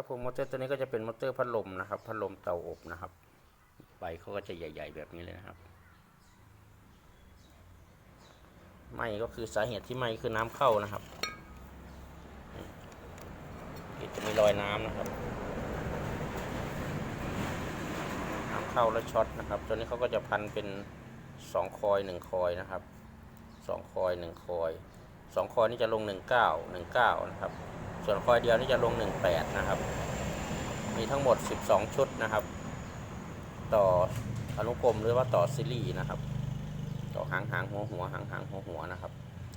ครับผมมอเตอร์ตัวนี้ก็จะเป็นมอเตอร์พัดลมนะครับ พัดลมเตาอบนะครับ ใบเขาก็จะใหญ่ ๆ แบบนี้เลยนะครับ ไหมก็คือสาเหตุที่ไหมคือน้ำเข้านะครับจะมีรอยน้ำนะครับ น้ำเข้าแล้วช็อตนะครับ ตัวนี้เขาก็จะพันเป็นสองคอยหนึ่งคอยนะครับสองคอยหนึ่งคอยสองคอยนี่จะลงหนึ่งเก้าหนึ่งเก้านะครับ ส่วนคอยเดียวนี่จะลงหนึ่งแปดนะครับ มีทั้งหมดสิบสองชุดนะครับ ต่ออนุกรมหรือว่าต่อซีรีส์นะครับ ต่อหางหางหัวหัวหางหางหัวหัวนะครับ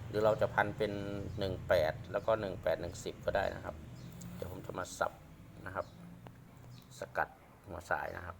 หรือเราจะพันเป็นหนึ่งแล้วก็หนึ่งแปดหนึ่งสิบก็ได้นะครับ เดี๋ยวผมจะมาสับนะครับ สกัดหัวสายนะครับ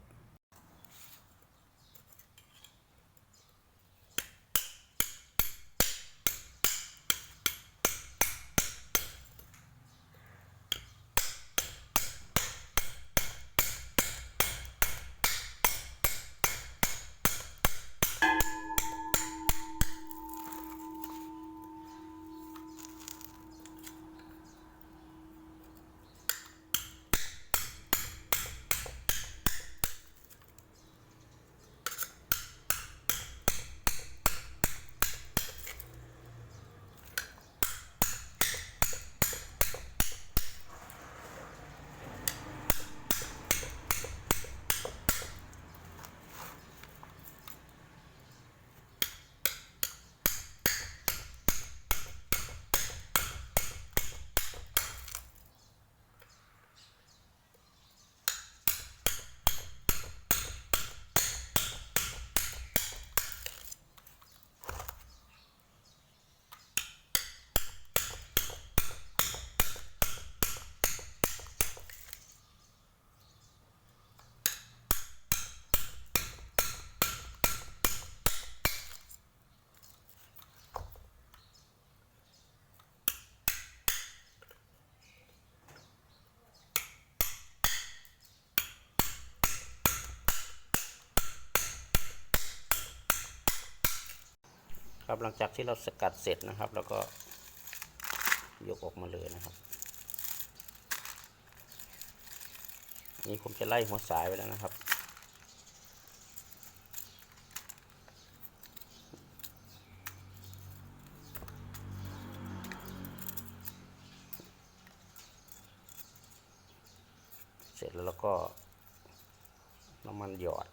ครับหลังจากที่เราสกัดเสร็จนะครับ แล้วก็ยกออกมาเลยนะครับ นี่ผมจะไล่หัวสายไปแล้วนะครับ เสร็จแล้วเราก็น้ำมันหยอด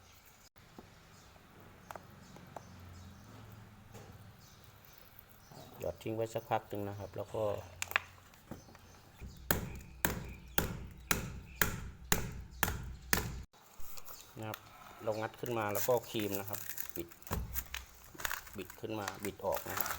หยอด ทิ้งไว้สักพักหนึ่งนะครับ แล้วก็นะครับเรางัดขึ้นมาแล้วก็ครีมนะครับ บิด บิดขึ้นมาบิดออกนะครับ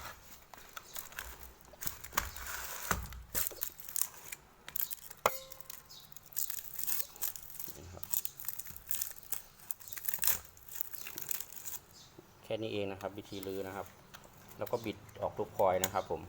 แค่นี้เองนะครับ วิธีลื้อนะครับ แล้วก็บิดออกทุกคอยนะครับผม